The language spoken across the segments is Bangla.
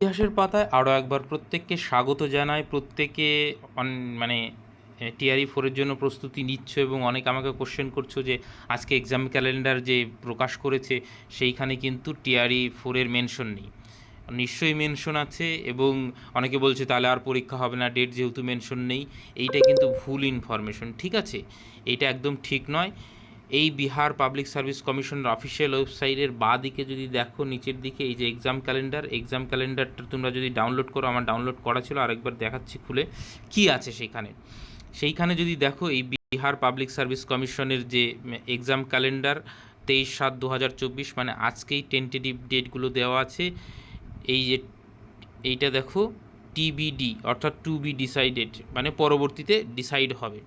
ইতিহাসের পাতায় আরও একবার প্রত্যেককে স্বাগত জানায় প্রত্যেকে মানে টিআরই ফোরের জন্য প্রস্তুতি নিচ্ছ এবং অনেক আমাকে কোশ্চেন করছ যে, আজকে এক্সাম ক্যালেন্ডার যে প্রকাশ করেছে, সেইখানে কিন্তু টিআরই ফোরের মেনশন নেই। নিশ্চয়ই মেনশন আছে এবং অনেকে বলছে তাহলে আর পরীক্ষা হবে না ডেট যেহেতু মেনশন নেই, এইটা কিন্তু ভুল ইনফরমেশন ঠিক আছে? এইটা একদম ঠিক নয়। এই বিহার পাবলিক সার্ভিস কমিশনের অফিসিয়াল ওয়েবসাইটের বা দিকে যদি দেখো, নিচের দিকে এই যে এক্সাম ক্যালেন্ডার এক্সাম ক্যালেন্ডারটা তোমরা যদি ডাউনলোড করো, আমার ডাউনলোড করা ছিল, আরেকবার দেখাচ্ছি খুলে, কি আছে সেইখানে? সেইখানে যদি দেখো, এই বিহার পাবলিক সার্ভিস কমিশনের যে এক্সাম ক্যালেন্ডার তেইশ সাত দু হাজার চব্বিশ মানে আজকেই টেন্টেটিভ ডেটগুলো দেওয়া আছে, এই যে এইটা দেখো টিবিডি অর্থাৎ টু বি ডিসাইডেড মানে পরবর্তীতে ডিসাইড হবে।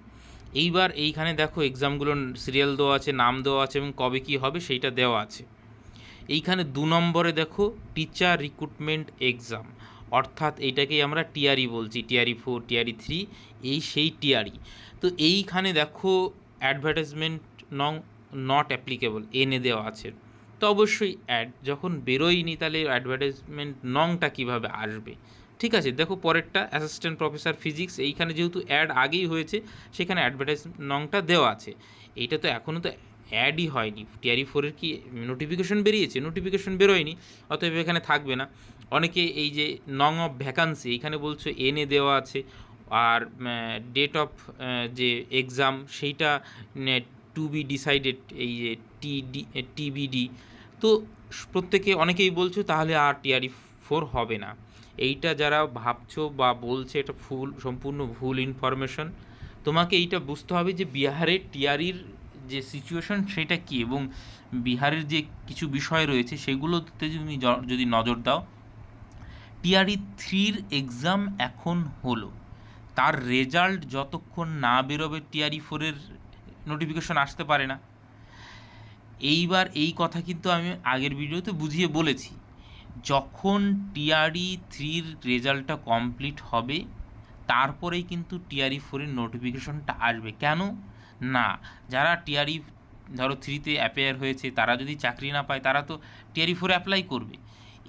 এইবার এইখানে দেখো এক্সামগুলোর সিরিয়াল দেওয়া আছে, নাম দেওয়া আছে এবং কবে কী হবে সেইটা দেওয়া আছে। এইখানে দু নম্বরে দেখো টিচার রিক্রুটমেন্ট এক্সাম অর্থাৎ এইটাকেই আমরা টিআরই বলছি টিআরই ফোর টিআরই থ্রি এই সেই টিআরই তো এইখানে দেখো অ্যাডভার্টাইজমেন্ট নং নট অ্যাপ্লিকেবল এনে দেওয়া আছে। তো অবশ্যই অ্যাড যখন বেরোয়নি তাহলে অ্যাডভার্টাইজমেন্ট নংটা কীভাবে আসবে? ঠিক আছে, দেখো পরেরটা অ্যাসিস্ট্যান্ট প্রফেসর ফিজিক্স এইখানে যেহেতু অ্যাড আগেই হয়েছে, সেখানে অ্যাডভার্টাইজ নংটা দেওয়া আছে। এইটা তো এখনও তো অ্যাডই হয়নি। টিআরই ফোরের কি নোটিফিকেশন বেরিয়েছে? নোটিফিকেশন বেরোয়নি, অতএব এখানে থাকবে না। অনেকে এই যে নং অফ ভ্যাকান্সি এখানে বলছো এনে দেওয়া আছে, আর ডেট অফ যে এক্সাম সেইটা টু বি ডিসাইডেড এই যে টিডি টিবিডি তো প্রত্যেকে অনেকেই বলছো, তাহলে আর টিআরই ফোর হবে না। এইটা যারা ভাবছ বা বলছে, এটা ফুল, সম্পূর্ণ ভুল ইনফরমেশন তোমাকে এইটা বুঝতে হবে যে বিহারের টিআরির যে সিচুয়েশন সেটা কী এবং বিহারের যে কিছু বিষয় রয়েছে সেগুলোতে তুমি যদি নজর দাও, টিআরই থ্রির এক্সাম এখন হলো। তার রেজাল্ট যতক্ষণ না বেরোবে, টিআরই ফোরের নোটিফিকেশন আসতে পারে না। এইবার এই কথা কিন্তু আমি আগের ভিডিওতে বুঝিয়ে বলেছি। যখন টিআরই থ্রির রেজাল্টটা কমপ্লিট হবে, তারপরেই কিন্তু টিআরই ফোরের নোটিফিকেশনটা আসবে। কেন? না, যারা টিআরই ধরো থ্রিতে অ্যাপেয়ার হয়েছে, তারা যদি চাকরি না পায়, তারা তো টিআরই ফোরে অ্যাপ্লাই করবে।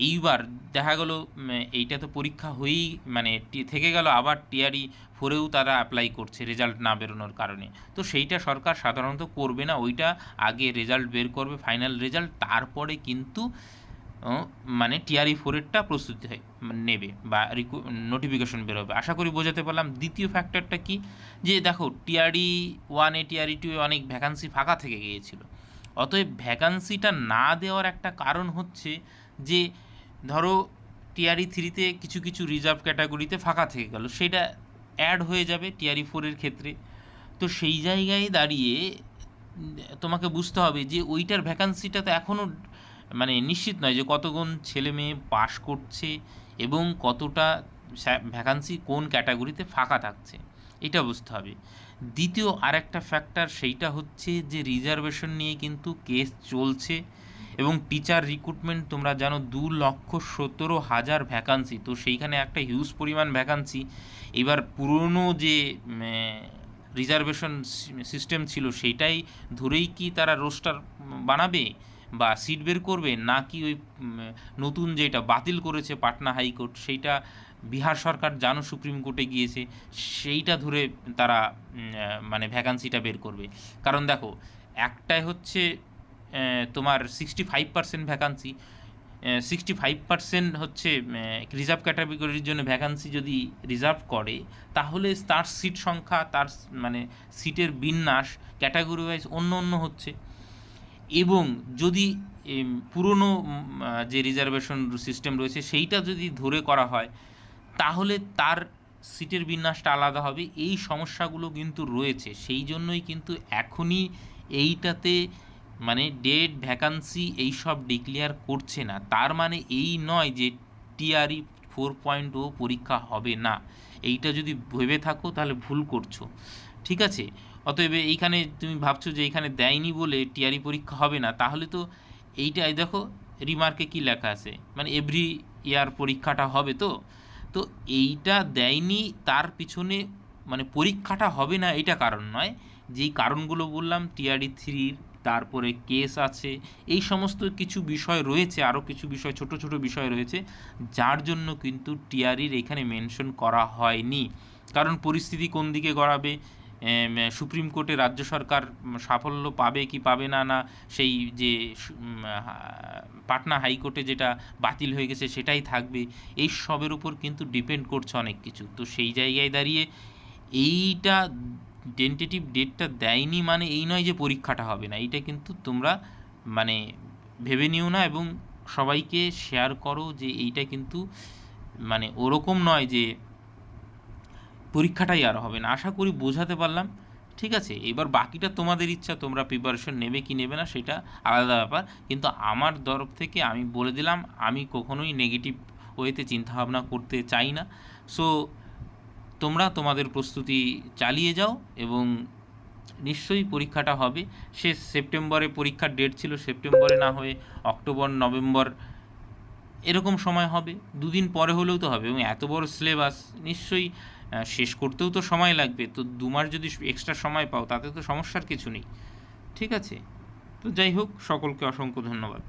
এইবার দেখা গেলো এইটা তো পরীক্ষা হয়েই মানে থেকে গেল, আবার টিআরই ফোরেও তারা অ্যাপ্লাই করছে রেজাল্ট না বেরোনোর কারণে। তো সেইটা সরকার সাধারণত করবে না, ওইটা আগে রেজাল্ট বের করবে ফাইনাল রেজাল্ট তারপরে কিন্তু মানে টিআরই ফোরেরটা প্রস্তুতি মানে নেবে বা নোটিফিকেশন বেরোবে। আশা করি বোঝাতে পারলাম। দ্বিতীয় ফ্যাক্টরটা কি? যে দেখো, টিআরই ওয়ানে টিআরই টুয়ে অনেক ভ্যাকান্সি ফাঁকা থেকে গিয়েছিল। অতএব ভ্যাকান্সিটা না দেওয়ার একটা কারণ হচ্ছে যে, ধরো টিআরই থ্রিতে কিছু কিছু রিজার্ভ ক্যাটাগরিতে ফাঁকা থেকে গেল। সেটা অ্যাড হয়ে যাবে টিআরই ফোরের ক্ষেত্রে। তো সেই জায়গায় দাঁড়িয়ে তোমাকে বুঝতে হবে যে ওইটার ভ্যাকান্সিটা তো এখনও মানে নিশ্চিত নয় যে কতজন ছেলে মেয়ে পাশ করছে এবং কতটা ভ্যাকান্সি কোন ক্যাটাগরিতে ফাঁকা থাকছে, এটা বুঝতে হবে। দ্বিতীয় আরেকটা ফ্যাক্টর সেইটা হচ্ছে যে রিজার্ভেশন নিয়ে কিন্তু কেস চলছে এবং টিচার রিক্রুটমেন্ট তোমরা জানো দু লক্ষ সতেরো হাজার ভ্যাকান্সি তো সেইখানে একটা হিউজ পরিমাণ ভ্যাকান্সি এবার পুরনো যে রিজার্ভেশন সিস্টেম ছিল, সেইটাই ধরেই কি তারা রোস্টার বানাবে? বা সিট বের করবে নাকি ওই নতুন যেটা বাতিল করেছে পাটনা হাইকোর্ট, সেইটা বিহার সরকার জানো সুপ্রিম কোর্টে গিয়েছে, সেইটা ধরে তারা মানে ভ্যাকান্সিটা বের করবে। কারণ দেখো, একটাই হচ্ছে তোমার sixty five percent vacancy sixty five percent হচ্ছে রিজার্ভ ক্যাটাগরির জন্য ভ্যাকান্সি যদি রিজার্ভ করে, তাহলে তার সিট সংখ্যা, তার মানে সিটের বিন্যাস ক্যাটাগরি ওয়াইজ অন্য অন্য হচ্ছে। এবং যদি পুরনো যে রিজার্ভেশন সিস্টেম রয়েছে সেইটা যদি ধরে করা হয়, তাহলে তার সিটের বিন্যাসটা আলাদা হবে। এই সমস্যাগুলো কিন্তু রয়েছে। সেই জন্যই কিন্তু এখনই এইটাতে মানে ডেট ভ্যাকান্সি এইসব ডিক্লেয়ার করছে না। তার মানে এই নয় যে টিআরই ফোর পয়েন্ট ও পরীক্ষা হবে না। এইটা যদি ভেবে থাকো তাহলে ভুল করছ। ঠিক আছে? অতএব এইখানে তুমি ভাবছ যে এইখানে দেয়নি বলে টিআরই পরীক্ষা হবে না, তাহলে তো এইটাই দেখো রিমার্কে কি লেখা আছে? মানে এভরি ইয়ার পরীক্ষাটা হবে তো? তো এইটা দেয়নি, তার পিছনে মানে পরীক্ষাটা হবে না এটা কারণ নয়। যেই কারণগুলো বললাম, টিআরই থ্রির তারপরে কেস আছে, এই সমস্ত কিছু বিষয় রয়েছে আরও কিছু বিষয়, ছোট ছোট বিষয় রয়েছে, যার জন্য কিন্তু টিআরির এখানে মেনশন করা হয়নি। কারণ পরিস্থিতি কোন দিকে গড়াবে? সুপ্রিম কোর্টে রাজ্য সরকার সাফল্য পাবে কি পাবে না না সেই যে পাটনা হাইকোর্টে যেটা বাতিল হয়ে গেছে সেটাই থাকবে, এই সবের উপর কিন্তু ডিপেন্ড করছে অনেক কিছু। তো সেই জায়গায় দাঁড়িয়ে এইটা টেন্টেটিভ ডেটটা দেয়নি মানে এই নয় যে পরীক্ষাটা হবে না, এইটা কিন্তু তোমরা মানে ভেবে নিও না এবং সবাইকে শেয়ার করো যে এইটা কিন্তু মানে ওরকম নয় যে পরীক্ষাটাই আর হবে না। আশা করি বোঝাতে পারলাম। ঠিক আছে, এবার বাকিটা তোমাদের ইচ্ছা, তোমরা প্রিপারেশন নেবে কি নেবে না সেটা আলাদা ব্যাপার। কিন্তু আমার তরফ থেকে আমি বলে দিলাম, আমি কখনোই নেগেটিভ ওয়েতে চিন্তাভাবনা করতে চাই না। সো তোমরা তোমাদের প্রস্তুতি চালিয়ে যাও এবং নিশ্চয়ই পরীক্ষাটা হবে। সে সেপ্টেম্বরে পরীক্ষার ডেট ছিল, সেপ্টেম্বরে না হয়ে অক্টোবর, নভেম্বর এরকম সময় হবে। দুদিন পরে হলেও তো হবে এবং এত বড় সিলেবাস নিশ্চয়ই শেষ করতেও তো সময় লাগবে। তো দু মাস যদি এক্সট্রা সময় পাও, তাতে তো সমস্যার কিছু নেই। ঠিক আছে? তো যাই হোক, সকলকে অসংখ্য ধন্যবাদ।